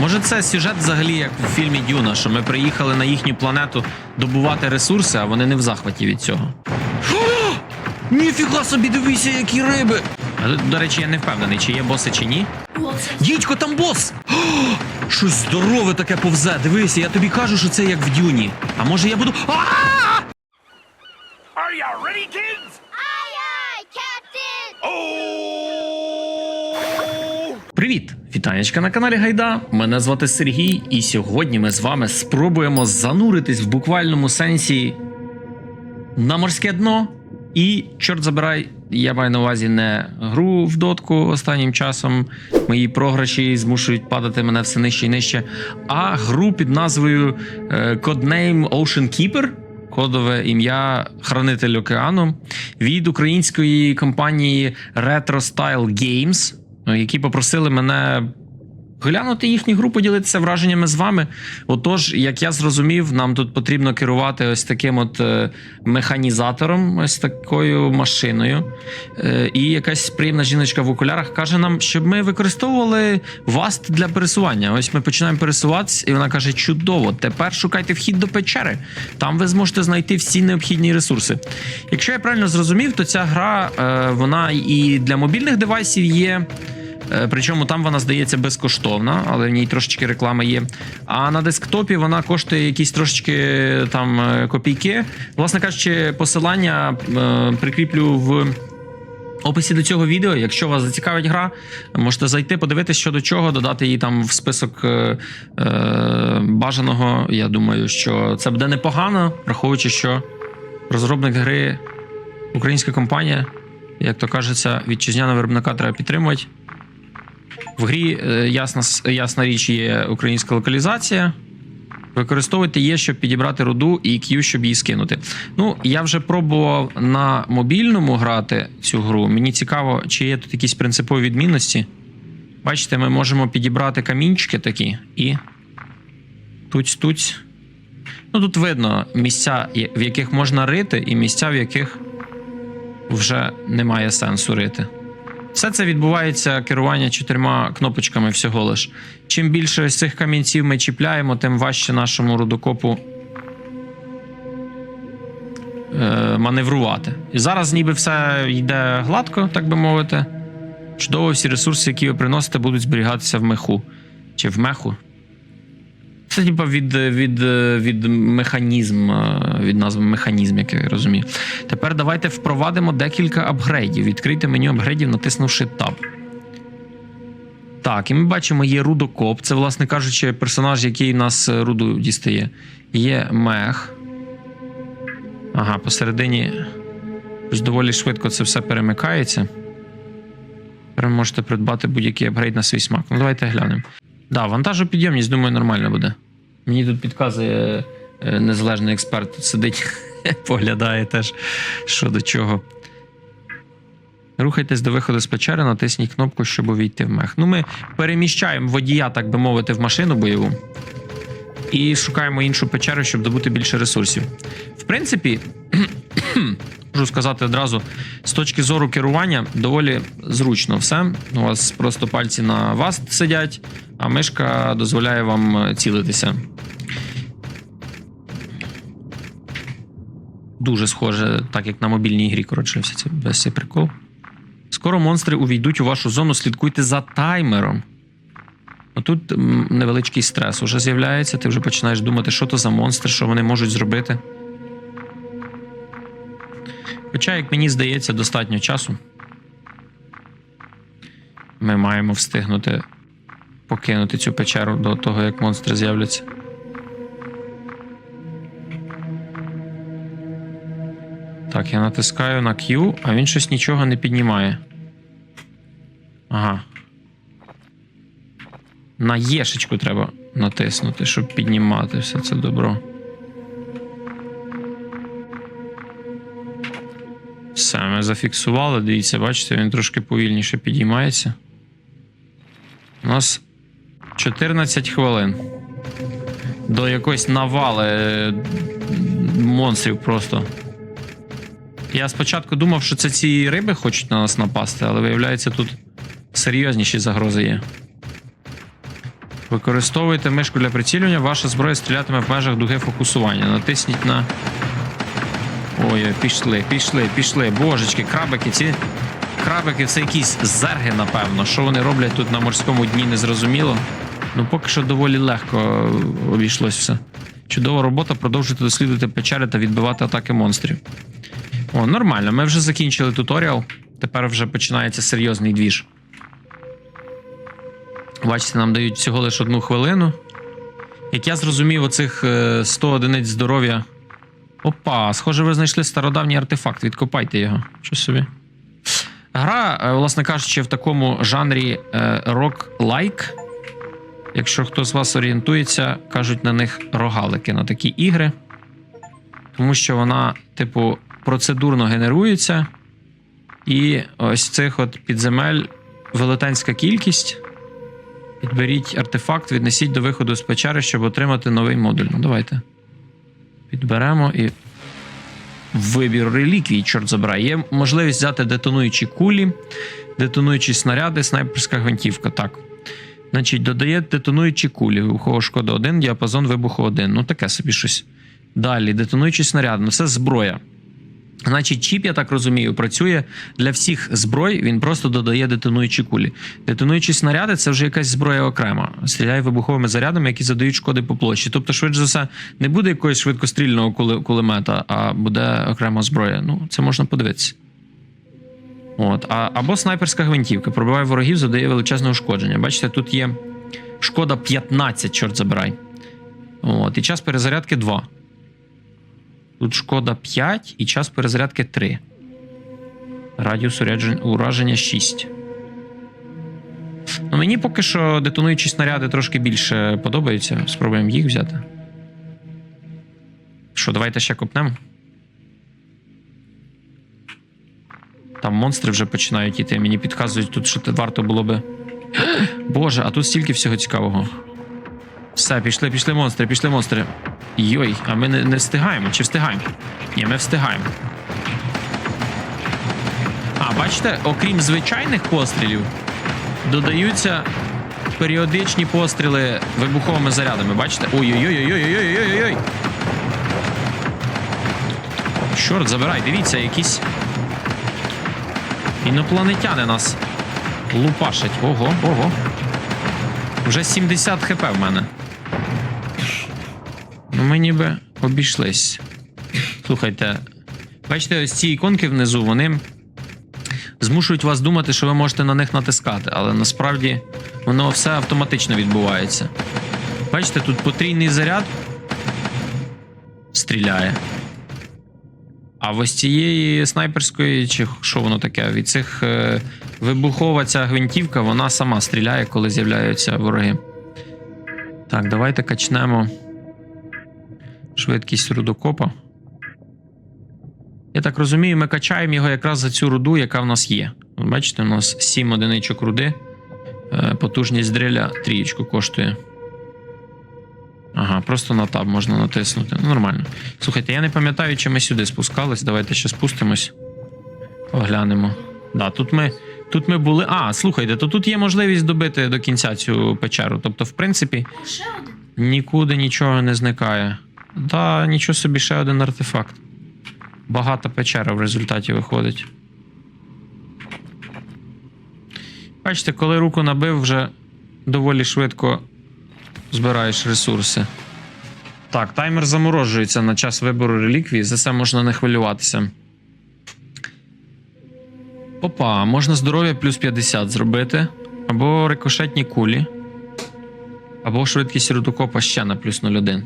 Може, це сюжет взагалі як в фільмі Дюна, що ми приїхали на їхню планету добувати ресурси, а вони не в захваті від цього. О! Ніфіга собі, дивися, які риби! А, До речі, я не впевнений, чи є боси, чи ні. Дідько, там бос! О, щось здорове таке повзе. Дивися, я тобі кажу, що це як в Дюні. А може я буду. А! Are you ready, kids? Привіт! Вітанечка на каналі Гайда. Мене звати Сергій, і сьогодні ми з вами спробуємо зануритись в буквальному сенсі на морське дно. І, чорт забирай, я маю на увазі не гру в дотку останнім часом. Мої програші змушують падати мене все нижче і нижче. А гру під назвою Codename Ocean Keeper. Кодове ім'я Хранитель океану від української компанії Retro Style Games, які попросили мене глянути їхню гру, поділитися враженнями з вами. Отож, як я зрозумів, нам тут потрібно керувати ось таким от е, механізатором, ось такою машиною. Е, і якась приємна жіночка в окулярах каже нам, щоб ми використовували васт для пересування. Ось ми починаємо пересуватися, і вона каже: чудово, тепер шукайте вхід до печери. Там ви зможете знайти всі необхідні ресурси. Якщо я правильно зрозумів, то ця гра е, вона і для мобільних девайсів є. Е, Причому там вона здається безкоштовна, але в ній трошечки реклами є. А на десктопі вона коштує якісь трошечки там е, копійки. Власне кажучи, посилання е, прикріплю в. Описі до цього відео, якщо вас зацікавить гра, можете зайти, подивитися, що до чого, додати її там в список е, е, бажаного. Я думаю, що це буде непогано, враховуючи, що розробник гри українська компанія, як то кажеться, вітчизняного виробника треба підтримувати. В грі е, ясна, ясна річ є українська локалізація. Використовуйте є, щоб підібрати руду, і Q, щоб її скинути. Ну, я вже пробував на мобільному грати цю гру. Мені цікаво, чи є тут якісь принципові відмінності. Бачите, ми можемо підібрати камінчики такі і. Туць-туць. Ну, тут видно місця, в яких можна рити, і місця, в яких вже немає сенсу рити. Все це відбувається керування чотирма кнопочками всього лиш. Чим більше з цих камінців ми чіпляємо, тим важче нашому рудокопу е, маневрувати. І зараз ніби все йде гладко, так би мовити. Чудово, всі ресурси, які ви приносите, будуть зберігатися в меху. Чи в меху. Це типа від, від, від механізм, е, від назви механізм, як я розумію. Тепер давайте впровадимо декілька апгрейдів. Відкрийте меню апгрейдів, натиснувши Tab. Так, і ми бачимо, є рудокоп. Це, власне кажучи, персонаж, який нас е, руду дістає. Є мех. Ага, посередині. Доволі швидко це все перемикається. Тепер можете придбати будь-який апгрейд на свій смак. Ну, давайте глянемо. Да, вантажопідйомність, думаю, нормально буде. Мені тут підказує е, незалежний експерт, тут сидить, поглядає теж, що до чого. Рухайтесь до виходу з печери, натисніть кнопку, щоб увійти в мех. Ну, ми переміщаємо водія, так би мовити, в машину бойову. І шукаємо іншу печеру, щоб добути більше ресурсів. В принципі, можу сказати одразу, з точки зору керування доволі зручно все. У вас просто пальці на вас сидять, а мишка дозволяє вам е, цілитися. Дуже схоже, так як на мобільній грі, коротше, все це весь цей прикол. Скоро монстри увійдуть у вашу зону, слідкуйте за таймером. Отут невеличкий стрес уже з'являється, ти вже починаєш думати, що то за монстри, що вони можуть зробити. Хоча, як мені здається, достатньо часу. Ми маємо встигнути покинути цю печеру до того, як монстри з'являться. Так, я натискаю на Q, а він щось нічого не піднімає. Ага. На єшечку треба натиснути, щоб піднімати все це добро. Зафіксували. Дивіться, бачите, він трошки повільніше підіймається. У нас 14 хвилин. До якоїсь навали е, монстрів просто. Я спочатку думав, що це ці риби хочуть на нас напасти, але виявляється, тут серйозніші загрози є. Використовуйте мишку для прицілювання, ваша зброя стрілятиме в межах дуги фокусування. Натисніть на. Ой, пішли, пішли, пішли. Божечки, крабики, ці крабики це якісь зерги, напевно. Що вони роблять тут на морському дні, незрозуміло. Ну, поки що доволі легко е, обійшлось все. Чудова робота, продовжуйте дослідувати печери та відбивати атаки монстрів. О, нормально, ми вже закінчили туторіал. Тепер вже починається серйозний двіж. Бачите, нам дають всього лише одну хвилину. Як я зрозумів, оцих е, 100 одиниць здоров'я. Опа, схоже, ви знайшли стародавній артефакт. Відкопайте його. Що собі? Гра, е, власне кажучи, в такому жанрі рок-лайк. Якщо хто з вас орієнтується, кажуть на них рогалики на такі ігри. Тому що вона, типу, процедурно генерується. І ось цих от підземель велетенська кількість. Підберіть артефакт, віднесіть до виходу з печери, щоб отримати новий модуль. Ну, давайте. Підберемо і. Вибір реліквій, чорт забирає. Є можливість взяти детонуючі кулі, детонуючі снаряди, снайперська гвинтівка. Так. Значить, додає детонуючі кулі. Вибухова шкода 1, діапазон вибуху 1. Ну, таке собі щось. Далі, детонуючі снаряди. Ну, це зброя. Значить, чіп, я так розумію, працює для всіх зброй, він просто додає детонуючі кулі. Детонуючі снаряди це вже якась зброя окрема. Стріляє вибуховими зарядами, які задають шкоди по площі. Тобто, швидше за все, не буде якогось швидкострільного кулемета, а буде окрема зброя. Ну, це можна подивитися. От. А, або снайперська гвинтівка. Пробиває ворогів, задає величезне ушкодження. Бачите, тут є шкода 15, чорт забирай. От. І час перезарядки 2. Тут шкода 5 і час перезарядки 3. Радіус ураження 6. Ну, мені поки що детонуючі снаряди трошки більше подобаються. Спробуємо їх взяти. Що, давайте ще копнемо. Там монстри вже починають іти. Мені підказують тут, що варто було би. Боже, а тут стільки всього цікавого. Все, пішли, пішли монстри, пішли монстри. Йой, а ми не, не встигаємо чи встигаємо? Ні, ми встигаємо. А, бачите, окрім звичайних пострілів, додаються періодичні постріли вибуховими зарядами. Бачите? Ой-ой-ой-ой-ой-ой-ой-ой-ой. Чорт, забирай, дивіться, якісь інопланетяни нас лупашать. Ого, ого. Вже 70 хп в мене. Ну, ми ніби обійшлись. Слухайте, бачите, ось ці іконки внизу, вони змушують вас думати, що ви можете на них натискати, але насправді воно все автоматично відбувається. Бачите, тут потрійний заряд стріляє. А ось цієї снайперської, чи що воно таке, від цих е, вибухова ця гвинтівка, вона сама стріляє, коли з'являються вороги. Так, давайте качнемо швидкість рудокопа. Я так розумію, ми качаємо його якраз за цю руду, яка в нас є. Бачите, у нас 7 одиничок руди. Е, Потужність дриля трієчку коштує. Ага, просто на таб можна натиснути. Ну, нормально. Слухайте, я не пам'ятаю, чи ми сюди спускались. Давайте ще спустимось. Оглянемо. Да, тут ми, тут ми були. А, слухайте, то тут є можливість добити до кінця цю печеру. Тобто, в принципі, нікуди нічого не зникає. Та нічого собі ще один артефакт. Багата печера в результаті виходить. Бачите, коли руку набив, вже доволі швидко збираєш ресурси. Так, таймер заморожується на час вибору реліквії, за це можна не хвилюватися. Опа, можна здоров'я плюс 50 зробити. Або рикошетні кулі. Або швидкість рудокопа ще на плюс 0,1.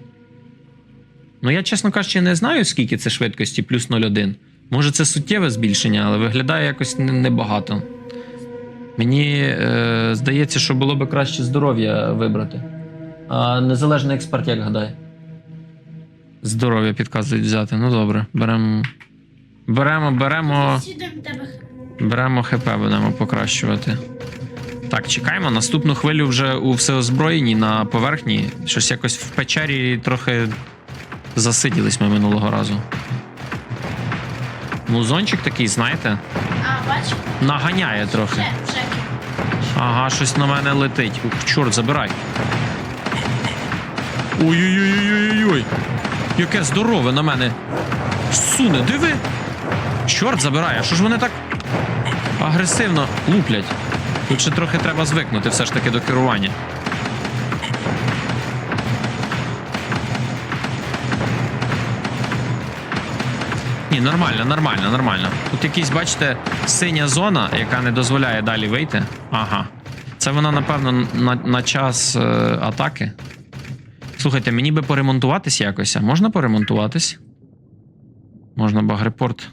Ну, я, чесно кажучи, не знаю, скільки це швидкості плюс 0,1. Може, це суттєве збільшення, але виглядає якось небагато. Мені е, здається, що було би краще здоров'я вибрати. А незалежний експерт, як гадає? Здоров'я підказують взяти. Ну добре, беремо. Беремо, беремо. Беремо ХП, будемо покращувати. Так, чекаємо. Наступну хвилю вже у всеозброєнні на поверхні. Щось якось в печері трохи засиділись ми минулого разу. Музончик такий, знаєте, А, бачиш? наганяє трохи. Вже, вже. Ага, щось на мене летить. Ух, чорт, забирай. Ой-ой-ой-ой-ой-ой. Яке здорове на мене. Суне, диви. Чорт забирає, а що ж вони так агресивно луплять? Тут ще трохи треба звикнути все ж таки до керування. Ні, нормально, нормально, нормально. Тут якийсь, бачите, синя зона, яка не дозволяє далі вийти. Ага. Це вона, напевно, на, на час е, атаки. Слухайте, мені би поремонтуватись якось. А можна поремонтуватись? Можна багрепорт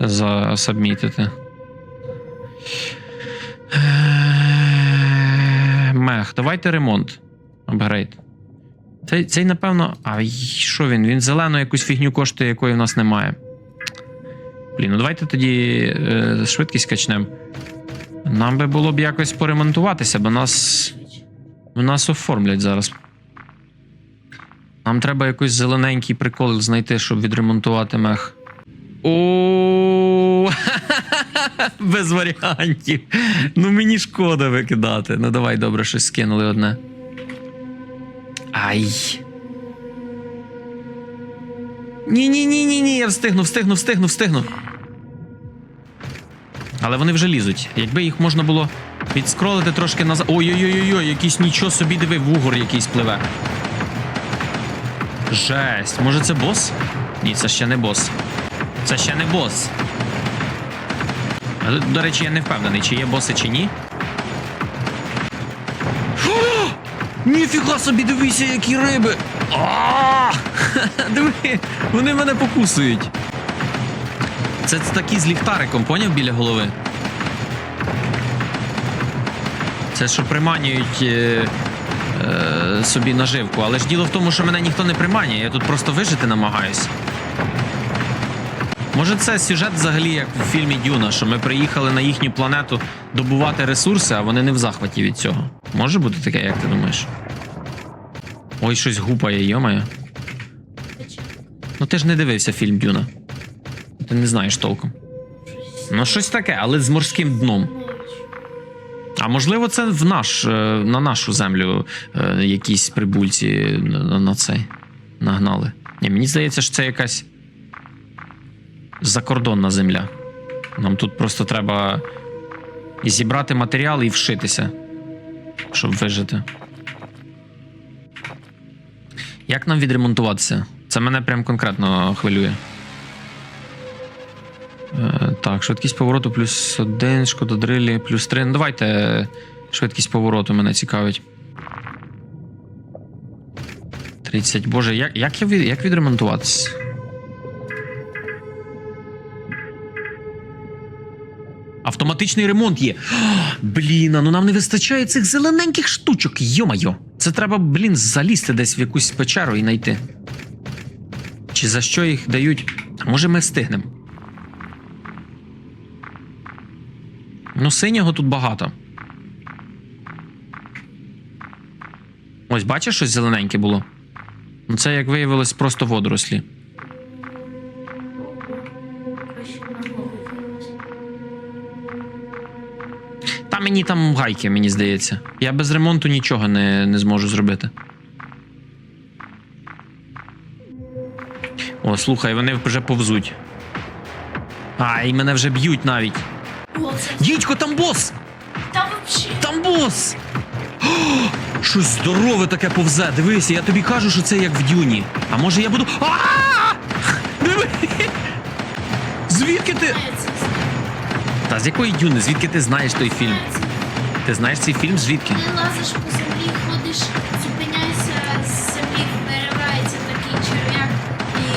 засабмітити. Мех, давайте ремонт. Апгрейд. Цей, цей, напевно. А що він? Він зелену якусь фігню коштує, якої в нас немає. Блін, ну давайте тоді е, швидкість качнемо. Нам би було б якось поремонтуватися, бо нас. Нас оформлять зараз. Нам треба якийсь зелененький прикол знайти, щоб відремонтувати мех. О, без варіантів. Ну мені шкода викидати. Ну давай добре, щось скинули одне. Ай. Ні, ні, я встигну, встигну, встигну, встигну. Але вони вже лізуть. Якби їх можна було відскролити трошки назад. Ой-ой-ой, якийсь нічого собі диви, вугор якийсь пливе. Жесть. Може це бос? Ні, це ще не бос. Це ще не бос. До, до речі, я не впевнений, чи є боси, чи ні. Ніфіга собі, дивися, які риби! А! Диви, вони мене покусують. Це такі з ліхтариком, поняв біля голови? Це що приманюють е, е, собі наживку. Але ж діло в тому, що мене ніхто не приманює, я тут просто вижити намагаюсь. Може, це сюжет взагалі як в фільмі Дюна, що ми приїхали на їхню планету добувати ресурси, а вони не в захваті від цього. Може бути таке, як ти думаєш? Ой, щось гупає, йомає. Ну ти ж не дивився фільм Дюна. Ти не знаєш толком. Ну, щось таке, але з морським дном. А можливо, це в наш, е, на нашу землю е, якісь прибульці на, на цей нагнали. Ні, мені здається, що це якась закордонна земля. Нам тут просто треба зібрати матеріал і вшитися, щоб вижити. Як нам відремонтуватися? Це мене прям конкретно хвилює. Е, так, швидкість повороту плюс один, шкододрилі плюс три. Ну, давайте е, швидкість повороту мене цікавить. 30. Боже, як, як, я від, як відремонтуватися? Автоматичний ремонт є. Блін, а ну нам не вистачає цих зелененьких штучок. Йо-майо. Це треба, блін, залізти десь в якусь печеру і знайти. Чи за що їх дають? Може ми встигнемо? Ну, синього тут багато. Ось, бачиш, щось зелененьке було? Ну, це, як виявилось, просто водорослі. Мені там гайки, мені здається. Я без ремонту нічого не, не зможу зробити. О, слухай, вони вже повзуть. Ай, мене вже б'ють навіть. О, це Дідько, там бос! та вообще. Там бос! О, щось здорове таке повзе. Дивися, я тобі кажу, що це як в дюні. А може я буду. А! Диви! Звідки ти? Та з якої дюни? Звідки ти знаєш той фільм? Ти знаєш цей фільм звідки? Ти лазиш по землі, ходиш, зупиняєшся, з землі виривається такий черв'як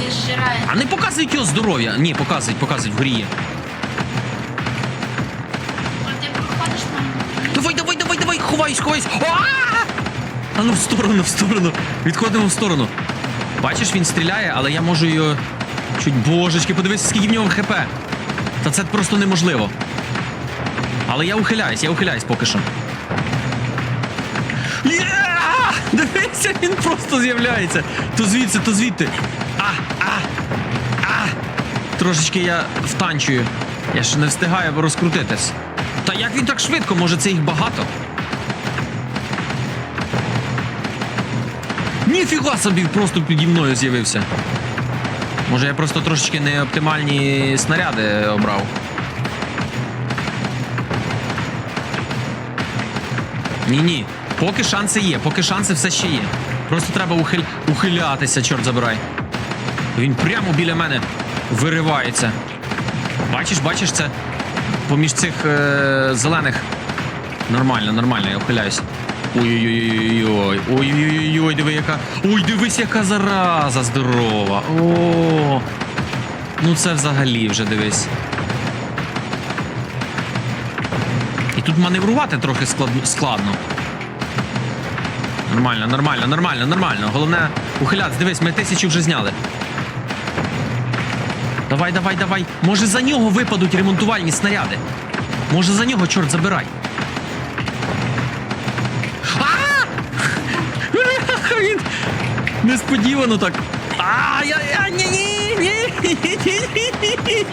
і зжирає. А не показують його здоров'я. Ні, показують, показують, вгорі є. А ти проходиш там. Давай, давай, давай, давай, ховайся, ховайся. А! А ну в сторону, в сторону. Відходимо в сторону. Бачиш, він стріляє, але я можу його. Чуть божечки, подивися, скільки в нього хп. Та це просто неможливо. Але я ухиляюсь, я ухиляюсь поки що. Є! Дивися, він просто з'являється. То звідси, то звідти. А, а, а. Трошечки я втанчую. Я ще не встигаю розкрутитись. Та як він так швидко? Може це їх багато? Ні! Ніфіга собі просто піді мною з'явився. Може я просто трошечки не оптимальні снаряди обрав. Ні, ні. Поки шанси є, поки шанси все ще є. Просто треба ухиль... ухилятися, чорт забирай. Він прямо біля мене виривається. Бачиш, бачиш це? Поміж цих е- зелених. Нормально, нормально, я ухиляюсь. Ой-ой-ой-ой. Ой-ой-ой, диви, яка. Ой, дивись, яка зараза здорова. О. Ну це взагалі вже дивись. Тут маневрувати трохи складно. Нормально, нормально, нормально, нормально. Головне ухилятися. Дивись, ми тисячу вже зняли. Давай, давай, давай. Може за нього випадуть ремонтувальні снаряди. Може за нього, чорт, забирай. Він несподівано так. А, ні, ні, ні, ні, ні, ні.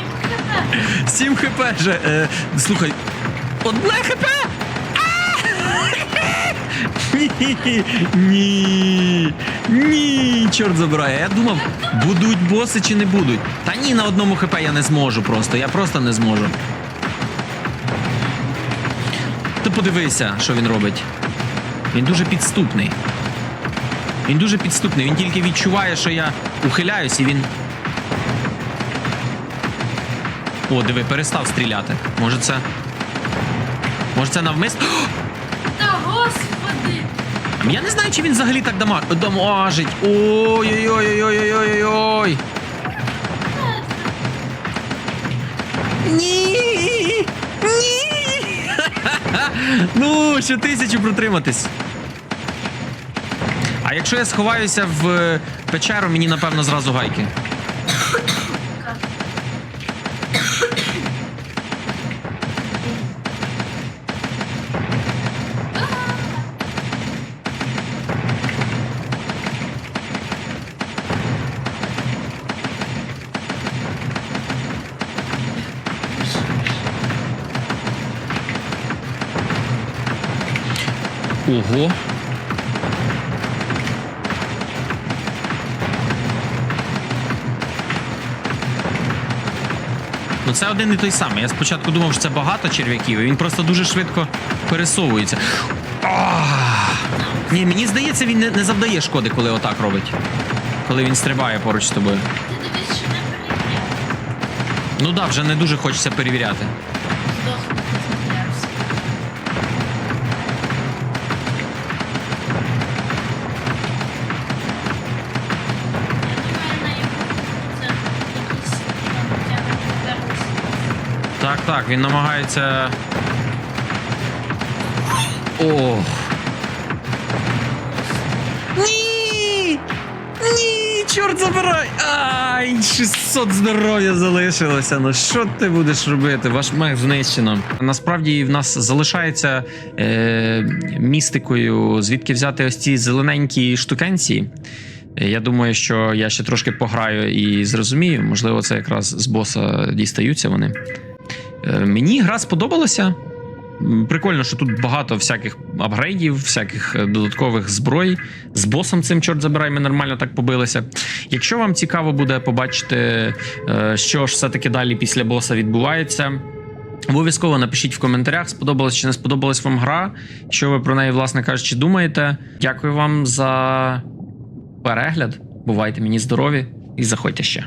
7 хп вже. Е, слухай. Одне хп! Ні, ні, чорт забирає. Я думав, будуть боси чи не будуть. Та ні, на одному хп я не зможу просто. Я просто не зможу. Ти подивися, що він робить. Він дуже підступний. Він дуже підступний. Він тільки відчуває, що я ухиляюсь, і він. О, диви, перестав стріляти. Може це. Може це навмисно. Та господи! Я не знаю, чи він взагалі так дама... дамажить. Ой-ой-ой-ой-ой-ой-ой. Ні. Ні. Ну, ще тисячу протриматись. А якщо я сховаюся в е, печеру, мені напевно зразу гайки. Ого. Ну це один і той самий. Я спочатку думав, що це багато черв'яків, і він просто дуже швидко пересовується. Ні, мені здається, він не, не завдає шкоди, коли отак робить. Коли він стрибає поруч з тобою. Ну да, вже не дуже хочеться перевіряти. Так, він намагається. О. Ні! Ні, чорт забирай! Ай, 600 здоров'я залишилося. Ну що ти будеш робити? Ваш мех знищено. Насправді в нас залишається е, містикою, звідки взяти ось ці зелененькі штукенці. Я думаю, що я ще трошки пограю і зрозумію. Можливо, це якраз з боса дістаються вони. Е, Мені гра сподобалася. Прикольно, що тут багато всяких апгрейдів, всяких е, додаткових зброй. З босом цим, чорт забирай, ми нормально так побилися. Якщо вам цікаво буде побачити, е, що ж все-таки далі після боса відбувається. Обов'язково напишіть в коментарях, сподобалась чи не сподобалась вам гра, що ви про неї, власне кажучи, думаєте. Дякую вам за перегляд. Бувайте мені здорові і заходьте ще.